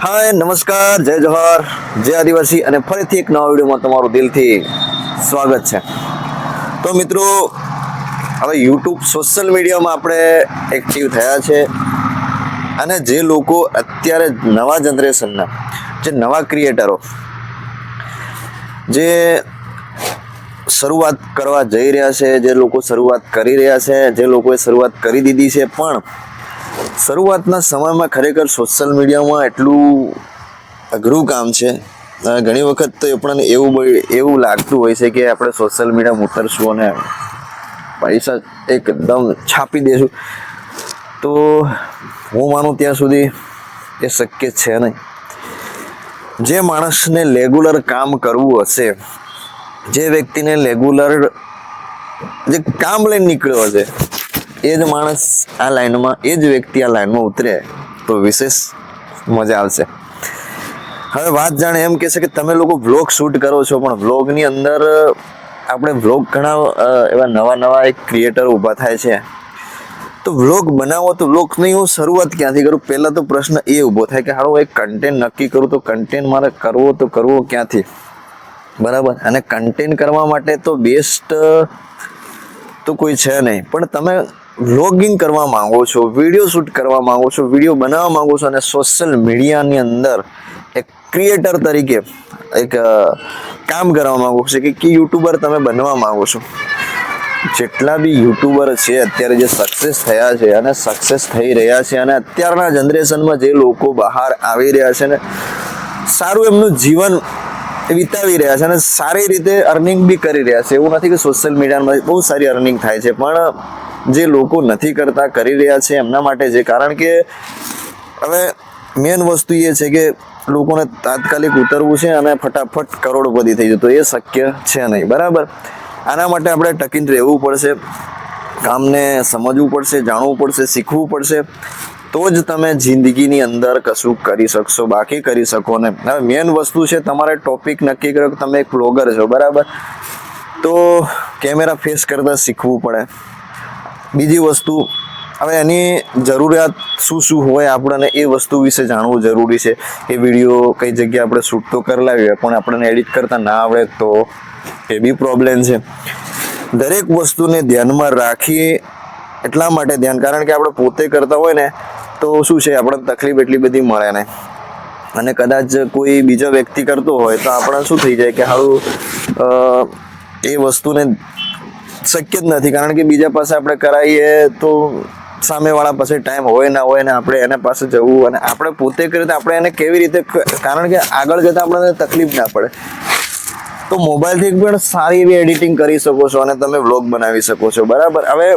હાય, નમસ્કાર, જય જોહર જય આદિવાસી અને ફરીથી એક નવા વિડીયોમાં તમારું દિલથી સ્વાગત છે. તો મિત્રો, હવે યુટ્યુબ સોશિયલ મીડિયામાં આપણે એક્ટિવ થયા છે અને જે લોકો અત્યારે નવા જનરેશનના જે નવા ક્રિએટરો જે શરૂઆત કરવા જઈ રહ્યા છે, જે લોકો શરૂઆત કરી રહ્યા છે, જે લોકોએ શરૂઆત કરી દીધી છે, પણ શરૂઆતના સમયમાં ખરેખર સોશિયલ મીડિયામાં એટલું અઘરું કામ છે. ઘણી વખત તો આપણને એવું એવું લાગતું હોય છે કે આપણે સોશિયલ મીડિયામાં ઉતરશું અને પૈસા એકદમ છાપી દેશું. તો હું માનું ત્યાં સુધી એ શક્ય છે નહીં. જે માણસને રેગ્યુલર કામ કરવું હશે, જે વ્યક્તિને રેગ્યુલર જે કામ લઈને નીકળ્યો છે એ જ માણસ આ લાઈનમાં, એ જ વ્યક્તિ આ લાઈનમાં ઉતરે, તો વિશેષ મજા આવશે. હવે વાત જાણે એમ કે છે કે તમે લોકો વ્લોગ શૂટ કરો છો, પણ વ્લોગની અંદર આપણે વ્લોગ ઘણા એવા નવા નવા એક ક્રિએટર ઊભા થાય છે. તો વ્લોગ બનાવો તો વ્લોગની હું શરૂઆત ક્યાંથી કરું? પહેલાં તો પ્રશ્ન એ ઊભો થાય કે હારું, એક કન્ટેન્ટ નક્કી કરું, તો કન્ટેન્ટ મારે કરવો તો કરવો ક્યાંથી? બરાબર? અને કન્ટેન્ટ કરવા માટે તો બેસ્ટ તો કોઈ છે નહીં. પણ તમે વ્લોગિંગ કરવા માંગો છો વીડિયો શૂટ કરવા માંગો છો વીડિયો બનાવવા માંગો છો અને સોશિયલ મીડિયાની અંદર એક ક્રિએટર તરીકે એક કામ કરવા માંગો છો કે યુટ્યુબર તમે બનવા માંગો છો. જેટલા બી યુટ્યુબર છે, અત્યારે જે સક્સેસ થયા છે અને સક્સેસ થઈ રહ્યા છે અને અત્યારના જનરેશનમાં જે લોકો બહાર આવી રહ્યા છે ને, સારું એમનું જીવન વિતાવી રહ્યા છે અને સારી રીતે અર્નિંગ બી કરી રહ્યા છે. એવું નથી કે સોશિયલ મીડિયામાં બહુ સારી અર્નિંગ થાય છે, પણ જે લોકો નથી કરતા, કરી રહ્યા છે એમના માટે છે કારણ કે હવે મેન વસ્તુ એ છે કે લોકોને તાત્કાલિક ઉતરવું છે અને ફટાફટ કરોડપતિ થઈ જતો. એ શક્ય છે નહીં. બરાબર? આના માટે આપણે ટકીને રહેવું પડશે, કામને સમજવું પડશે, જાણવું પડશે, શીખવું પડશે. તો જ તમે જિંદગીની અંદર કશું કરી શકશો, બાકી કરી શકો ને હવે મેન વસ્તુ છે, તમારે ટોપિક નક્કી કર્યો કે તમે એક બ્લોગર છો. બરાબર? તો કેમેરા ફેસ કરતાં શીખવું પડે. બીજી વસ્તુ, હવે એની જરૂરિયાત શું શું હોય આપણને એ વસ્તુ વિશે જાણવું જરૂરી છે. એ વીડિયો કઈ જગ્યાએ આપણે શૂટ તો કરી લાવીએ પણ આપણને એડિટ કરતા ના આવડે તો એ બી પ્રોબ્લેમ છે. દરેક વસ્તુને ધ્યાનમાં રાખી એટલા માટે ધ્યાન, કારણ કે આપણે પોતે કરતા હોય ને, તો શું છે, આપણને તકલીફ એટલી બધી મળે ને. અને કદાચ કોઈ બીજો વ્યક્તિ કરતો હોય, તો આપણે શું થઈ જાય કે સારું એ વસ્તુને શક્ય જ નથી. કારણ કે બીજા પાસે આપણે કરાવીએ તો સામેવાળા પાસે ટાઈમ હોય ના હોય ને આપણે એના પાસે જવું અને આપણે પોતે કરીએ તો આપણે એને કેવી રીતે કારણ કે આગળ જતાં આપણને તકલીફ ના પડે. તો મોબાઈલથી પણ સારી એવી એડિટિંગ કરી શકો છો અને તમે વ્લોગ બનાવી શકો છો. બરાબર? હવે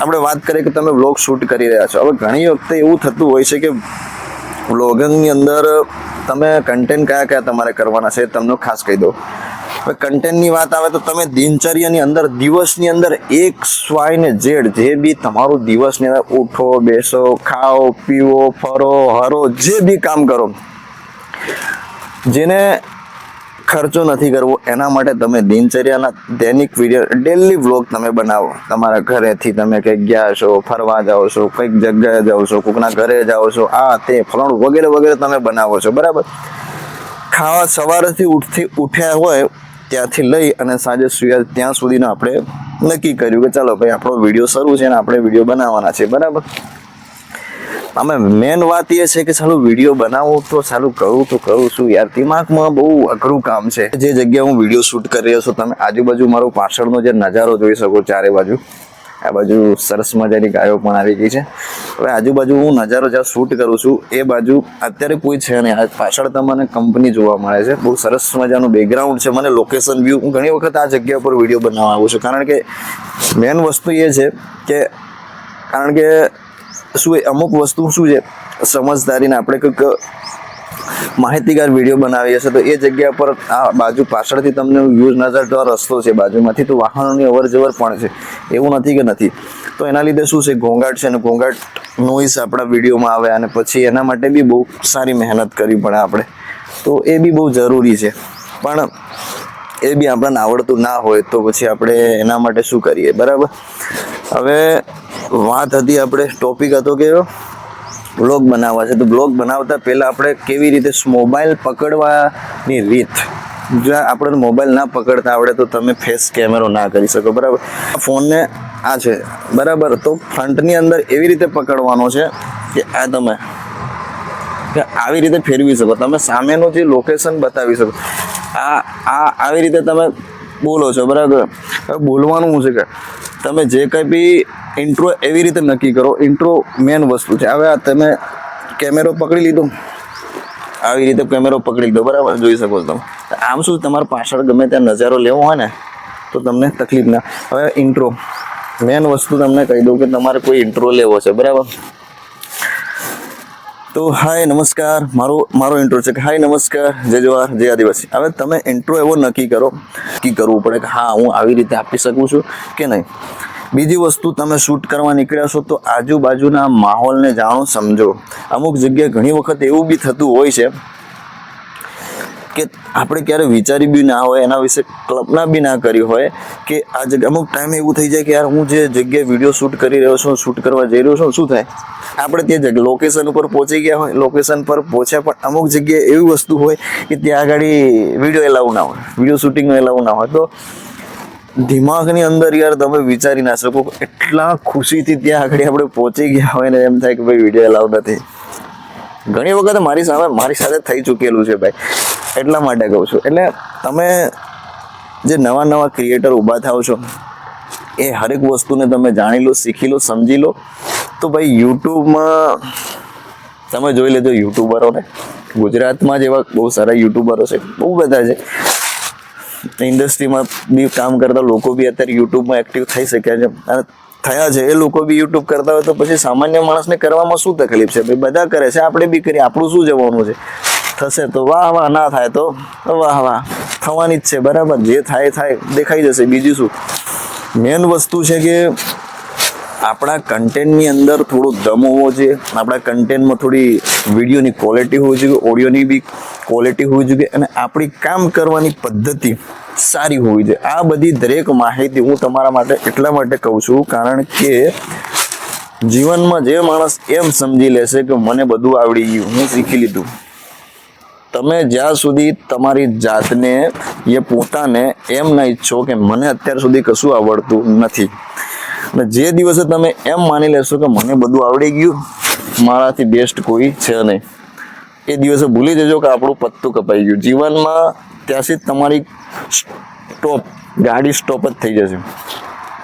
આપણે વાત કરીએ કે તમે વ્લોગ શૂટ કરી રહ્યા છો. હવે ઘણી વખતે એવું થતું હોય છે કે વ્લોગિંગની અંદર તમે કન્ટેન્ટ કયા કયા તમારે કરવાના છે તમને ખાસ કહી દઉં. હવે કન્ટેન્ટની વાત આવે તો તમે દિનચર્યાની અંદર, દિવસની અંદર એક સ્વાય ને ઝેડ જે બી તમારું દિવસની અંદર ઉઠો, બેસો, ખાઓ, પીવો, ફરો, હરો, જે બી કામ કરો, જેને ખર્ચો નથી કરવો, એના માટે તમે દિનચર્યાના દૈનિક વીડિયો ડેલી વ્લોગ તમે બનાવો. તમારા ઘરેથી તમે કંઈક ગયા છો, ફરવા જાઓ છો, કંઈક જગ્યાએ જાઓ છો, કોકના ઘરે જાઓ છો, આ તે ફલાણું વગેરે વગેરે તમે બનાવો છો, બરાબર? ખાવા સવારથી ઉઠથી ઉઠ્યા હોય ત્યાંથી લઈ અને સાંજે સુયા ત્યાં સુધીનો આપણે નક્કી કર્યું કે ચાલો ભાઈ, આપણો વીડિયો શરૂ છે અને આપણે વીડિયો બનાવવાના છે. બરાબર? અમે મેન વાત એ છે કે ચાલો વીડિયો બનાવું તો ચાલુ કરું તો કરું છું. યાર, દિમાગમાં બહુ અઘરું કામ છે. જે જગ્યાએ હું વીડિયો શૂટ કરી રહ્યો છું, તમે આજુબાજુ મારો પાછળનો જે નજારો જોઈ શકો ચારે બાજુ. આ બાજુ સરસ મજાની ગાયો પણ આવી ગઈ છે. હવે આજુબાજુ હું નજારો જ્યાં શૂટ કરું છું, એ બાજુ અત્યારે કોઈ છે નહીં. આ પાછળ તમને કંપની જોવા મળે છે. બહુ સરસ મજાનું બેકગ્રાઉન્ડ છે મને લોકેશન વ્યૂ હું ઘણી વખત આ જગ્યા પર વીડિયો બનાવવા આવું છું. કારણ કે મેન વસ્તુ એ છે કે, કારણ કે શું અમુક વસ્તુ શું છે? સમજદારીને આપણે કંઈક માહિતીગાર વીડિયો બનાવીએ છીએ તો એ જગ્યા પર આ બાજુ પાછળથી તમને યુઝ નજર તો રસ્તો છે, બાજુમાંથી તો વાહનોની અવર જવર પણ છે, એવું નથી કે નથી. તો એના લીધે શું છે, ઘોંઘાટ છે અને ઘોંઘાટ નોઈસ આપણા વિડીયોમાં આવે અને પછી એના માટે બી બહુ સારી મહેનત કરવી પડે આપણે. તો એ બી બહુ જરૂરી છે. પણ એ બી આપણને આવડતું ના હોય, તો પછી આપણે એના માટે શું કરીએ, બરાબર? હવે વાત હતી આપણે ટોપિક હતો કે બ્લોગ બનાવવા છે. તો બ્લોગ બનાવતા પહેલાં આપણે કેવી રીતે મોબાઈલ પકડવાની રીત? જો આપણે મોબાઈલ ના પકડતા આવડે તો તમે ફેસ કેમેરો ના કરી શકો, બરાબર? ફોનને આ છે, બરાબર? તો ફ્રન્ટની અંદર એવી રીતે પકડવાનો છે કે આ તમે કે આવી રીતે ફેરવી શકો, તમે સામેનું જે લોકેશન બતાવી શકો. આ આ આવી રીતે તમે બોલો છો, બરાબર? બોલવાનું શું છે કે તમે જે કંઈ બી ઇન્ટ્રો એવી રીતે નક્કી કરો. ઇન્ટ્રો મેન વસ્તુ છે. હવે તમે કેમેરો પકડી લીધો. આવી રીતે કેમેરો પકડી લીધો. બરાબર? જોઈ શકો છો તમે. આમ શું તમારે પાછળ ગમે ત્યાં નજારો લેવો હોય ને, તો તમને તકલીફ ના. હવે ઇન્ટ્રો મેન વસ્તુ તમને કહી દઉં કે તમારે કોઈ ઇન્ટ્રો લેવો છે. બરાબર? તો હાય નમસ્કાર. મારો મારો ઇન્ટ્રો છે કે હાય નમસ્કાર. જય જવાહર, જય આદિવાસી. હવે તમે ઇન્ટ્રો એવો નક્કી કરો નક્કી કરવું પડે કે હા, હું આવી રીતે આપી શકું છું કે નહીં. બીજી વસ્તુ તમે શૂટ કરવા નીકળ્યા છો તો આજુબાજુના માહોલને જાણો, સમજો. અમુક જગ્યાએ ઘણી વખત એવું બી થતું હોય છે કે આપણે ક્યારે વિચારી બી ના હોય, એના વિશે કલ્પના બી ના કરી હોય કે આ જગ્યા, અમુક ટાઈમ એવું થઈ જાય કે યાર હું જે જગ્યાએ વીડિયો શૂટ કરી રહ્યો છું શૂટ કરવા જઈ રહ્યો છું, શું થાય? આપણે તે જગ્યા લોકેશન ઉપર પહોંચી ગયા હોય લોકેશન પર પહોંચ્યા પણ અમુક જગ્યાએ એવી વસ્તુ હોય કે ત્યાં આગળ વીડિયો એલાવ ના હોય વીડિયો શૂટિંગનો એલાવ ના હોય. તો દિમાગની અંદર યાર તમે વિચારી ના શકો એટલા ખુશીથી ત્યાં આગળ આપણે પહોંચી ગયા હોય ને એમ થાય કે ભાઈ વીડિયો એલાવ નથી. ઘણી વખત મારી સામે મારી સાથે થઈ ચૂકેલું છે ભાઈ. એટલા માટે કહું છું. એટલે તમે જે નવા નવા ક્રિએટર ઊભા થાવ છો, એ હરેક વસ્તુને તમે જાણી લો, શીખી લો, સમજી લો. તો ભાઈ યુટ્યુબમાં તમે જોઈ લેજો યુટ્યુબરોને. ગુજરાતમાં જેવા બહુ સારા યુટ્યુબરો છે. બહુ બધા છે. ઇન્ડસ્ટ્રીમાં બી કામ કરતા લોકો બી અત્યારે યુટ્યુબમાં એક્ટિવ થઈ શક્યા છે. અને થયા છે, એ લોકો બી યુટ્યુબ કરતા હોય તો પછી સામાન્ય માણસને કરવામાં શું તકલીફ છે? ભાઈ, બધા કરે છે, આપણે બી કરીએ, આપણું શું જવાનું છે? થશે તો વાહ વાહ, ના થાય તો વાહ વાહ, થવાની જ છે, બરાબર, જે થાય થાય, દેખાઈ જશે, બીજું શું? મેન વસ્તુ છે કે આપણા કન્ટેન્ટની અંદર થોડો દમ હોવો જોઈએ. આપણા કન્ટેન્ટમાં થોડી વિડીયોની ક્વોલિટી હોવી જોઈએ ઓડિયોની બી ક્વોલિટી હોવી જોઈએ અને આપણી કામ કરવાની પદ્ધતિ સારી હોવી જોઈએ. આ બધી દરેક માહિતી હું તમારા માટે એટલા માટે કહું છું, કારણ કે જીવનમાં જે માણસ એમ સમજી લેશે કે મને બધું આવડી ગયું, હું શીખી લીધું. તમે જ્યાં સુધી તમારી જાતને, એ પોતાને એમ ના ઈચ્છો કે મને અત્યાર સુધી કશું આવડતું નથી. અને જે દિવસે તમે એમ માની લેશો કે મને બધું આવડી ગયું, મારાથી બેસ્ટ કોઈ છે નહીં. એ દિવસે ભૂલી જજો કે આપણું પત્તું કપાઈ ગયું. જીવનમાં ત્યાંથી તમારી સ્ટોપ ગાડી સ્ટોપ જ થઈ જશે.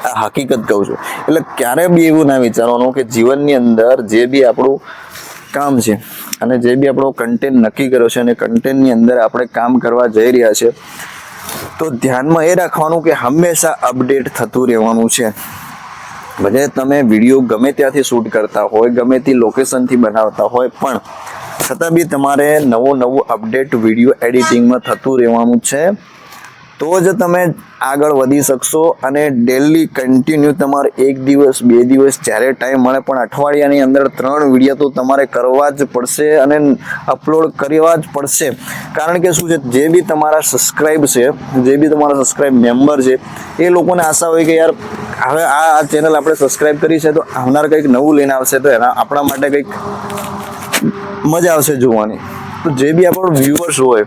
આ હકીકત કહું છું. એટલે ક્યારે બી એવું ના વિચારવાનું કે જીવનની અંદર જે બી આપણું કામ છે અને જે બી આપણો કન્ટેન્ટ નક્કી કર્યો છે અને કન્ટેન્ટની અંદર આપણે કામ કરવા જઈ રહ્યા છે, તો ધ્યાનમાં એ રાખવાનું કે હંમેશા અપડેટ થતું રહેવાનું છે. ભલે તમે વીડિયો ગમે ત્યાંથી શૂટ કરતા હોય, ગમે તે લોકેશનથી બનાવતા હોય, પણ છતાં બી તમારે નવો નવો અપડેટ વીડિયો એડિટિંગમાં થતું રહેવાનું છે. તો જ તમે આગળ વધી શકશો અને ડેલી કન્ટિન્યુ તમારે એક દિવસ, બે દિવસ જ્યારે ટાઈમ મળે, પણ અઠવાડિયાની અંદર ત્રણ વીડિયો તો તમારે કરવા જ પડશે અને અપલોડ કરવા જ પડશે. કારણ કે શું છે, જે બી તમારા સબસ્ક્રાઈબ છે, જે બી તમારા સબસ્ક્રાઈબ મેમ્બર છે, એ લોકોને આશા હોય કે યાર હવે આ ચેનલ આપણે સબસ્ક્રાઇબ કરી છે તો આવનાર કંઈક નવું લઈને આવશે તો એના આપણા માટે કંઈક મજા આવશે જોવાની. તો જે બી આપણો વ્યુઅર્સ હોય,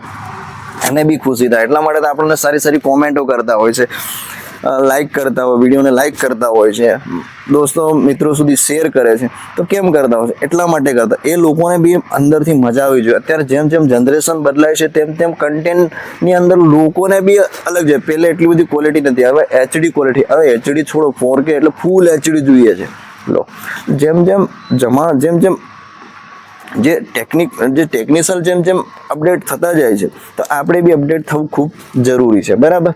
એને બી ખુશી થાય. એટલા માટે તો આપણને સારી સારી કોમેન્ટો કરતા હોય છે. લાઈક કરતા હોય વિડીયોને લાઈક કરતા હોય છે. દોસ્તો, મિત્રો સુધી શેર કરે છે. તો કેમ કરતા હોય છે? એટલા માટે કરતા. એ લોકોને બી અંદરથી મજા આવી જોઈએ. અત્યારે જેમ જેમ જનરેશન બદલાય છે, તેમ તેમ કન્ટેન્ટની અંદર લોકોને બી અલગ છે. પહેલે એટલી બધી ક્વોલિટી નથી. હવે એચડી ક્વોલિટી હવે એચડી છોડો ફોર કે એટલે ફૂલ એચડી જોઈએ છે. લો. જેમ જેમ જમા, જેમ જેમ જે ટેકનિક જે ટેકનિશિયલ જેમ જેમ અપડેટ થતા જાય છે, તો આપણે બી અપડેટ થવું ખૂબ જરૂરી છે. બરાબર?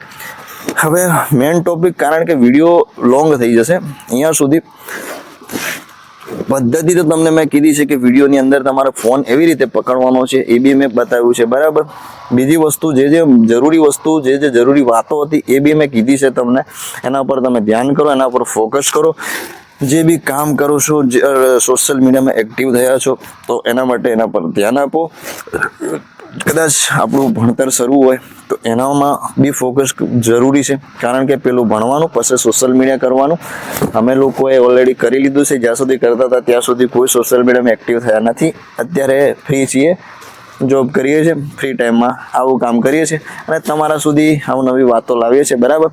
હવે મેઇન ટોપિક કારણ કે વીડિયો લોંગ થઈ જશે. અહીંયા સુધી પદ્ધતિ તો તમને મેં કીધી છે કે વિડીયોની અંદર તમારે ફોન એવી રીતે પકડવાનો છે, એ બી મેં બતાવ્યું છે, બરાબર? બીજી વસ્તુ, જે જે જરૂરી વસ્તુ, જે જે જરૂરી વાતો હતી, એ બી મેં કીધી છે તમને. એના પર તમે ધ્યાન કરો, એના પર ફોકસ કરો. જે બી કામ કરો છો સોશિયલ મીડિયામાં એક્ટિવ થયા છો, તો એના માટે એના પર ધ્યાન આપો. કદાચ આપણું ભણતર શરૂ હોય તો એનામાં બી ફોકસ જરૂરી છે. કારણ કે પેલું ભણવાનું, પછી સોશિયલ મીડિયા કરવાનું. અમે લોકોએ ઓલરેડી કરી લીધું છે. જ્યાં સુધી કરતા હતા, ત્યાં સુધી કોઈ સોશિયલ મીડિયામાં એક્ટિવ થયા નથી. અત્યારે ફ્રી છીએ જોબ કરીએ છીએ ફ્રી ટાઈમમાં આવું કામ કરીએ છીએ. અને તમારા સુધી આવું નવી વાતો લાવીએ છીએ, બરાબર?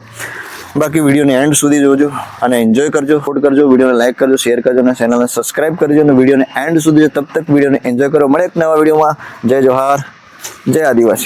બાકી વિડીયોને એન્ડ સુધી જોજો અને એન્જોય કરજો ફોટ કરજો વિડીયોને લાઈક કરજો શેર કરજો અને ચેનલને સબસ્ક્રાઇબ કરજો અને વિડીયોને એન્ડ સુધી તબ તક વિડીયોને એન્જોય કરો. મળે એક નવા વિડીયોમાં જય જોહાર જય આદિવાસી